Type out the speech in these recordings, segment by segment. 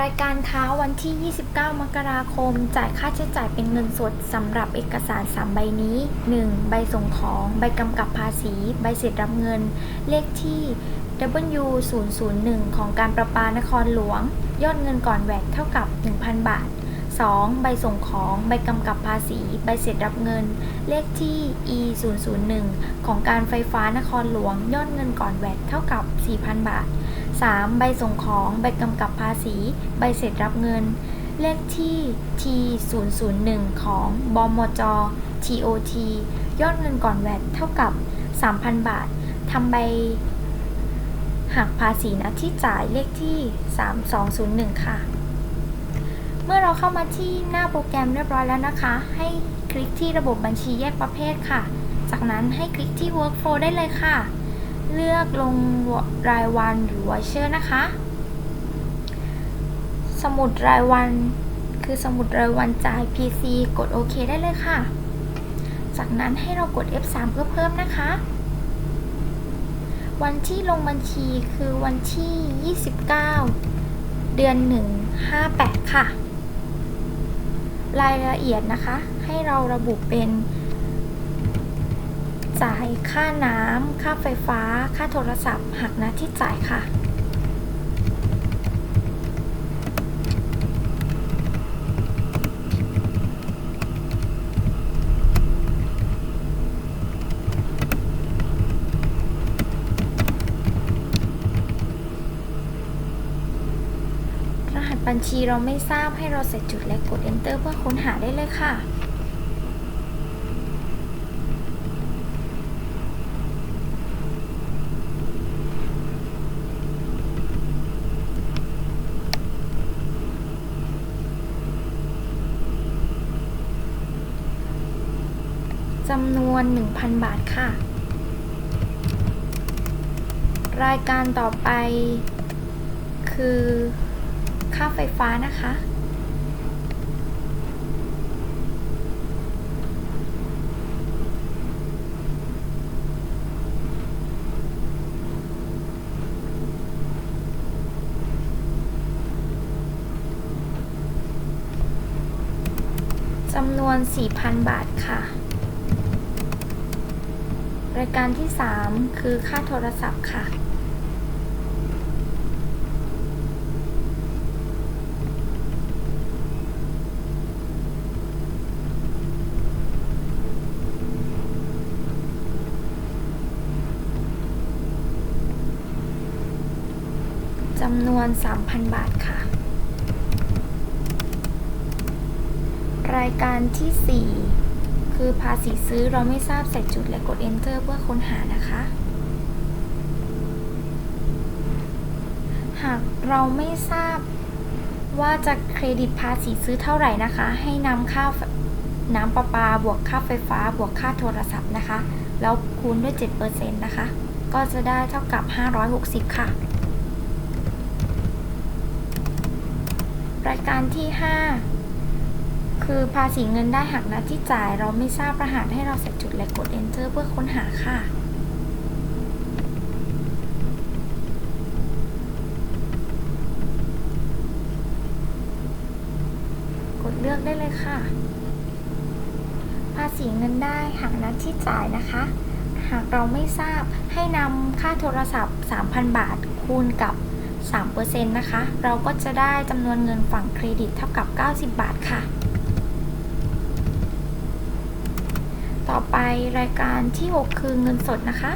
รายการค้าวันที่ 29 มกราคม จ่ายค่าใช้จ่ายเป็นเงินสดสำหรับเอกสาร 3 ใบนี้ 1. ใบส่งของ ใบกำกับภาษี ใบเสร็จรับเงิน เลขที่ W 0 0 1ของการประปานครหลวง ยอดเงินก่อนแหวดเท่ากับ 1,000 บาท 2. ใบส่งของ ใบกำกับภาษี ใบเสร็จรับเงิน เลขที่ E 0 0 1ของการไฟฟ้านครหลวง ยอดเงินก่อนแหวดเท่ากับ 4,000 บาท 3. ใบส่งของ ใบกำกับภาษี ใบเสร็จรับเงิน เลขที่ T 0 0 1ของบมจ TOT ยอดเงินก่อนแวดเท่ากับ 3,000 บาท ทำใบหักภาษีนะที่จ่ายเลขที่ 3201 ค่ะ เมื่อเราเข้ามาที่หน้าโปรแกรมเรียบร้อยแล้วนะคะ ให้คลิกที่ระบบบัญชีแยกประเภทค่ะ จากนั้นให้คลิกที่ workflow ได้เลยค่ะ เลือกลงรายวันหรือ voucher นะคะ สมุดรายวันคือสมุดรายวันจ่าย PC กดโอเคได้เลยค่ะ จากนั้นให้เรากด F3 เพื่อเพิ่มนะคะ วันที่ลงบัญชีคือวันที่ 29 เดือน 1 58 ค่ะ รายละเอียดนะคะ ให้เราระบุเป็น จ่ายค่าน้ำ ค่าไฟฟ้า ค่าโทรศัพท์หักหน้าที่จ่ายค่ะ รหัสบัญชีเราไม่ทราบให้เราใส่จุดและกด enter เพื่อค้นหาได้เลยค่ะ จำนวน 1,000 บาทค่ะ รายการต่อไป คือค่าไฟฟ้านะคะ จำนวน 4,000 บาทค่ะ รายการที่ 3 คือค่าโทรศัพท์ค่ะ จำนวน 3,000 บาทค่ะ รายการที่ 4 คือภาษีซื้อเราไม่ทราบใส่จุดและกด enter เพื่อค้นหานะคะ หากเราไม่ทราบว่าจะเครดิตภาษีซื้อเท่าไหร่นะคะ ให้นำค่าน้ำประปา บวกค่าไฟฟ้า บวกค่าโทรศัพท์นะคะ แล้วคูณด้วย 7%นะคะ ก็จะได้เท่ากับ 560 ค่ะ รายการที่ 5 คือภาษีเงินได้หักหน้าที่จ่ายเราไม่ทราบรหัสให้เราใส่จุดและกด enter เพื่อค้นหาค่ะ กดเลือกได้เลยค่ะ ภาษีเงินได้หักหน้าที่จ่ายนะคะ หากเราไม่ทราบให้นำค่าโทรศัพท์ 3,000 บาทคูณกับ3%นะคะ เราก็จะได้จำนวนเงินฝั่งเครดิตเท่ากับ 90 บาทค่ะ ต่อไปรายการที่ 6 คือเงินสดนะคะ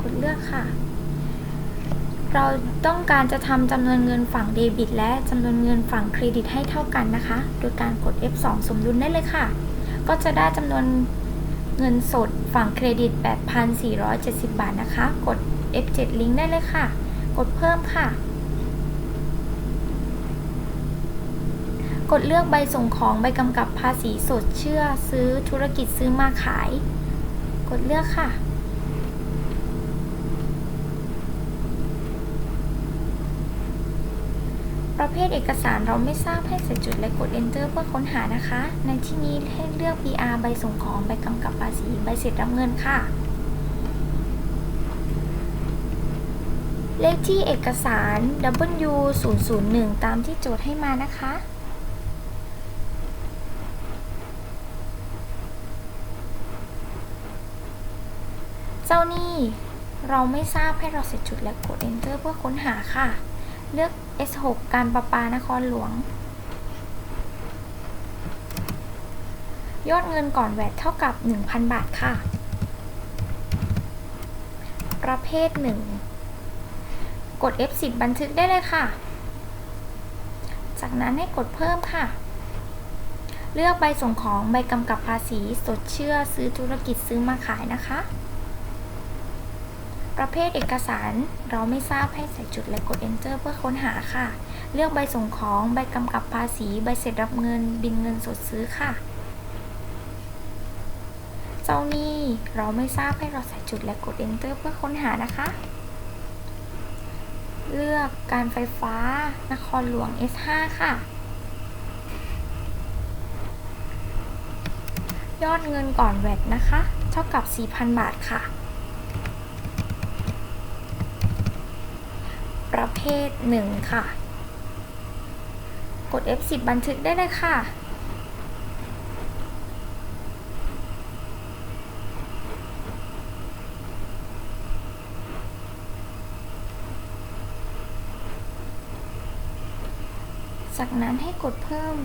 กดเลือกค่ะ เราต้องการจะทำจำนวนเงินฝั่งเดบิต และจำนวนเงินฝั่งเครดิตให้เท่ากันนะคะ โดยการกด F2 สมดุลได้เลยค่ะ ก็จะได้จำนวนเงินสดฝั่งเครดิต 8,470 บาทนะคะ กด F7 ลิงก์ได้เลยค่ะ กดเพิ่มค่ะ กดเลือกใบส่งของใบกำกับภาษีสดเชื่อซื้อธุรกิจซื้อมาขาย กดเลือกค่ะ ประเภทเอกสารเราไม่ทราบให้ใส่จุดและกด enter เพื่อค้นหานะคะ ในที่นี้ให้เลือก PR ใบส่งของใบกำกับภาษีใบเสร็จรับเงินค่ะ เลขที่เอกสาร W001 ตามที่โจทย์ให้มานะคะ เจ้าหนี้เราไม่ทราบให้เราเสร็จจุดและกด enter เพื่อค้นหาค่ะ เลือก S6 การประปานครหลวง ยอดเงินก่อนแวดเท่ากับ 1,000 บาทค่ะ ประเภท 1 กด F10 บันทึกได้เลยค่ะ จากนั้นให้กดเพิ่มค่ะ เลือกใบส่งของใบกำกับภาษี สดเชื่อซื้อธุรกิจซื้อมาขายนะคะ ประเภทเอกสารเราไม่ทราบให้ใส่จุดและกด enter เพื่อค้นหาค่ะ เลือกใบส่งของ ใบกำกับภาษี ใบเสร็จรับเงิน บินเงินสดซื้อค่ะ เจ้าหนี้เราไม่ทราบให้เราใส่จุดและกด enter เพื่อค้นหานะคะ เลือกการไฟฟ้านครหลวง S5 ค่ะ ยอดเงินก่อนแวดนะคะ เท่ากับ 4,000 บาทค่ะ ประเภท 1 ค่ะ กด F10 บันทึกได้เลยค่ะ จากนั้นให้กดเพิ่ม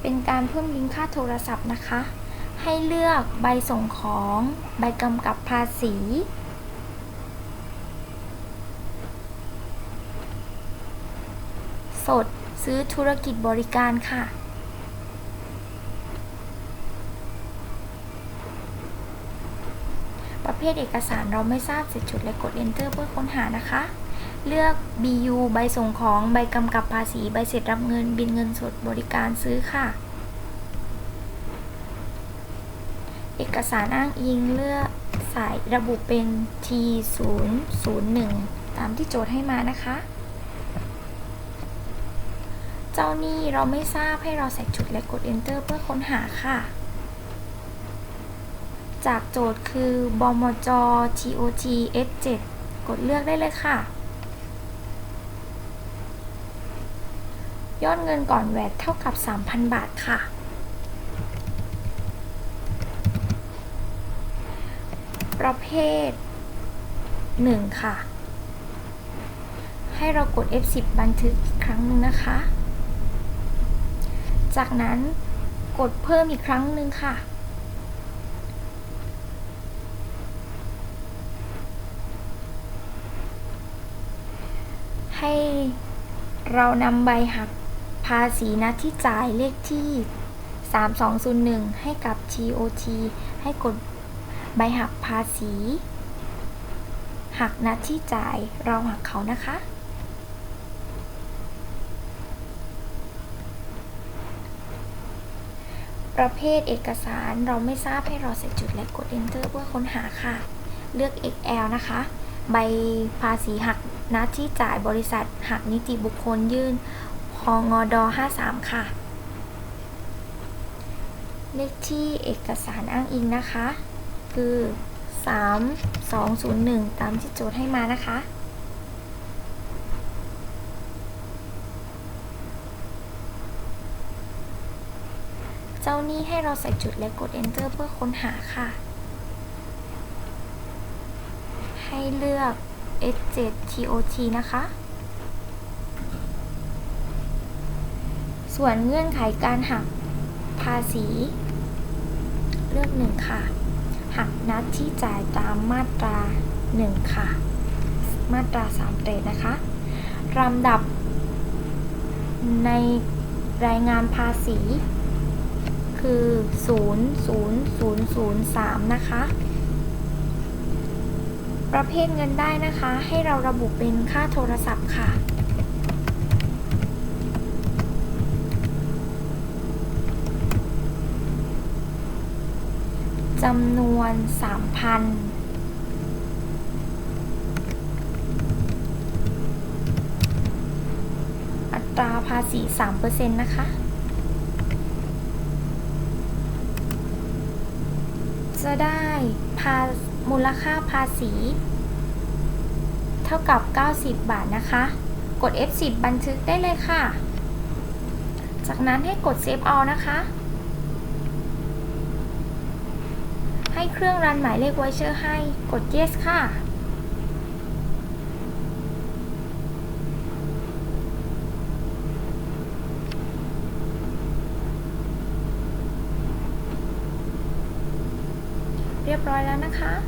เป็นการเพิ่มลิงก์ค่าโทรศัพท์นะคะ ให้เลือกใบส่งของ ใบกำกับภาษี สดซื้อธุรกิจบริการค่ะ ประเภทเอกสารเราไม่ทราบเสร็จจุดและกด enter เพื่อค้นหานะคะ เลือก BU ใบส่งของ ใบกำกับภาษี ใบเสร็จรับเงิน บินเงินสดบริการซื้อค่ะ เอกสารอ้างอิงเลือกสายระบุเป็น T001 ตามที่โจทย์ให้มานะคะ เจ้าหนี้เราไม่ทราบให้เราใส่จุดและกด enter เพื่อค้นหาค่ะ จากโจทย์คือบมจ TOT S7 กดเลือกได้เลยค่ะ ยอดเงินก่อนแวดเท่ากับ 3,000 บาทค่ะ ประเภท 1 ค่ะ ให้เรากด F10 บันทึกอีกครั้งหนึ่งนะคะ จากนั้นกดเพิ่มอีกครั้งหนึ่งค่ะ ให้เรานำใบหักภาษีนัดที่จ่ายเลขที่ 3201 ให้กับ TOT ให้กด ใบหักภาษี หักนัดที่จ่ายเราหักเขานะคะ ประเภทเอกสารเราไม่ทราบให้เราใส่จุดและกด enter เพื่อค้นหาค่ะ เลือก XL นะคะ ใบภาษีหักนัดที่จ่ายบริษัท หักนิติบุคคลยื่นพงอด53 ค่ะเลขที่เอกสารอ้างอิงนะคะ คือ 3201 ตามที่โจทย์ให้มานะคะ เจ้านี้ให้เราใส่จุดและกด enter เพื่อค้นหาค่ะ ให้เลือก S7 TOT นะคะส่วนเงื่อนไขการหักภาษี เลือก1ค่ะ หักนัดที่จ่ายตามมาตรา 1 ค่ะ มาตรา3เตรดนะคะลำดับ ในรายงานภาษี คือ 00003 นะคะ ประเภทเงินได้นะคะ ให้เราระบุเป็นค่าโทรศัพท์ค่ะ จำนวน3,000อัตราภาษี3%นะคะ จะได้ภามูลค่าภาษี เท่ากับ 90 บาทนะคะ กด F10 บันทึกได้เลยค่ะ จากนั้นให้กด Save All นะคะ ให้เครื่องรันหมายเลขไวเชอร์ให้ กด Yes ค่ะ เรียบร้อยแล้วนะคะ